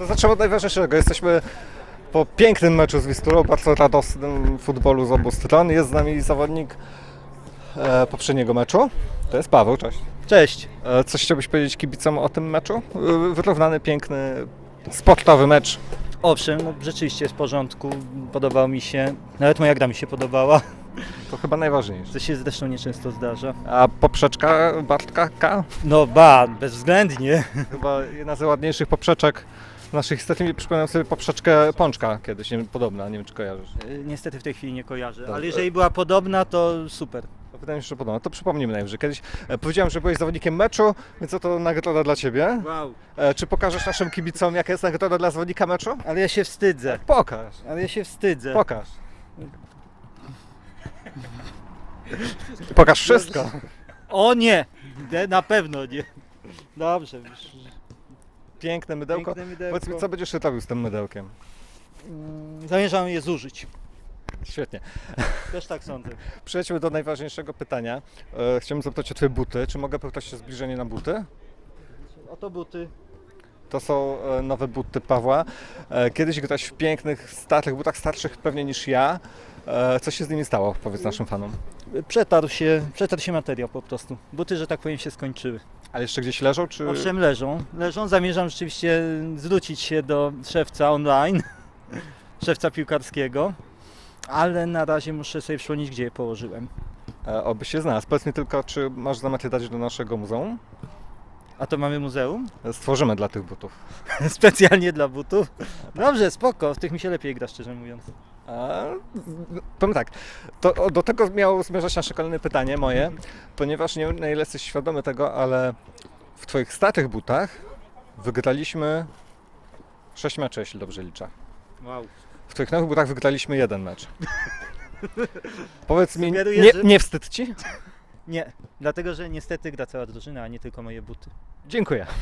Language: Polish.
To zaczęło od najważniejszego. Jesteśmy po pięknym meczu z Wisturą, bardzo radosnym futbolu z obu stron. Jest z nami zawodnik e, poprzedniego meczu. To jest Paweł, cześć. Cześć. E, coś chciałbyś powiedzieć kibicom o tym meczu? E, wyrównany, piękny, sportowy mecz. Owszem, no, rzeczywiście jest w porządku, podobał mi się. Nawet moja gra mi się podobała, To chyba najważniejsze. co się zresztą nieczęsto zdarza. A poprzeczka Bartka K? No ba, bezwzględnie. Chyba jedna z ładniejszych poprzeczek w naszej historii. Przypominam sobie poprzeczkę Pączka kiedyś, nie, podobna, nie wiem czy kojarzysz. Y, Niestety w tej chwili nie kojarzę, ale jeżeli była podobna, to super. To Wydaje mi się, że podobna. To przypomnijmy najwyżej. Kiedyś e, powiedziałem, że byłeś zawodnikiem meczu, więc oto nagroda dla Ciebie. Wow. E, czy pokażesz naszym kibicom, jaka jest nagroda dla zawodnika meczu? Ale ja się wstydzę. Pokaż, Ale ja się wstydzę. pokaż. Pokaż wszystko. O nie! Na pewno nie. Dobrze. już. Piękne mydełko. Piękne mydełko. Powiedz mi, co będziesz robił z tym mydełkiem? Mm, Zamierzam je zużyć. Świetnie. Też tak sądzę. Przejdźmy do najważniejszego pytania. E, chciałbym zapytać o Twoje buty. Czy mogę prosić o zbliżenie na buty? Oto buty. To są e, nowe buty Pawła. E, Kiedyś grałeś w pięknych, starych butach, starszych pewnie niż ja. E, Co się z nimi stało? Powiedz naszym fanom. Przetarł się, przetarł się materiał po prostu. Buty, że tak powiem, się skończyły. Ale jeszcze gdzieś leżą, czy... Owszem, leżą. Leżą. Zamierzam rzeczywiście zwrócić się do szewca online, szewca piłkarskiego, ale na razie muszę sobie przypomnieć, gdzie je położyłem. E, Oby się znalazł. Powiedz mi tylko, czy masz zamiar dać do naszego muzeum? A to mamy muzeum? E, Stworzymy dla tych butów. Specjalnie dla butów. Dobrze, spoko. W tych mi się lepiej gra, szczerze mówiąc. A, powiem tak, to, do tego miało zmierzać nasze kolejne pytanie moje, ponieważ nie wiem na ile jesteś świadomy tego, ale w Twoich starych butach wygraliśmy 6 meczy, jeśli dobrze liczę. Wow. W Twoich nowych butach wygraliśmy jeden mecz. Powiedz mi, Sugeruję, nie, że- nie wstyd Ci? Nie, dlatego że niestety gra cała drużyna, a nie tylko moje buty. Dziękuję.